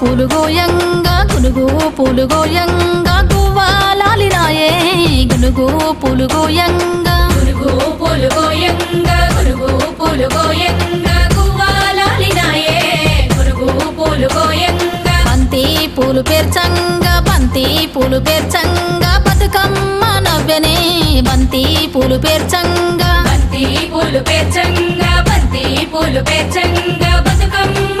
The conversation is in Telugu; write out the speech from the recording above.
పూలు గోయంగా గునుగు పూలు గోయంగా గువ్వాలాలినాయే గునుగు పూలు గోయంగా గురుగు పూలు గోయంగా గురుగు పూలు గోయంగా గువ్వాలాలినాయే గురుగు పూలు గోయంగా బంతి పూలు పేర్చంగా బంతి పూలు పేర్చంగా బతుకమ్మ నవ్వెనే బంతి పూలు పేర్చంగా. బంతి పూలు పేర్చంగా బంతి పూలు పేర్చంగా బతుకమ్మ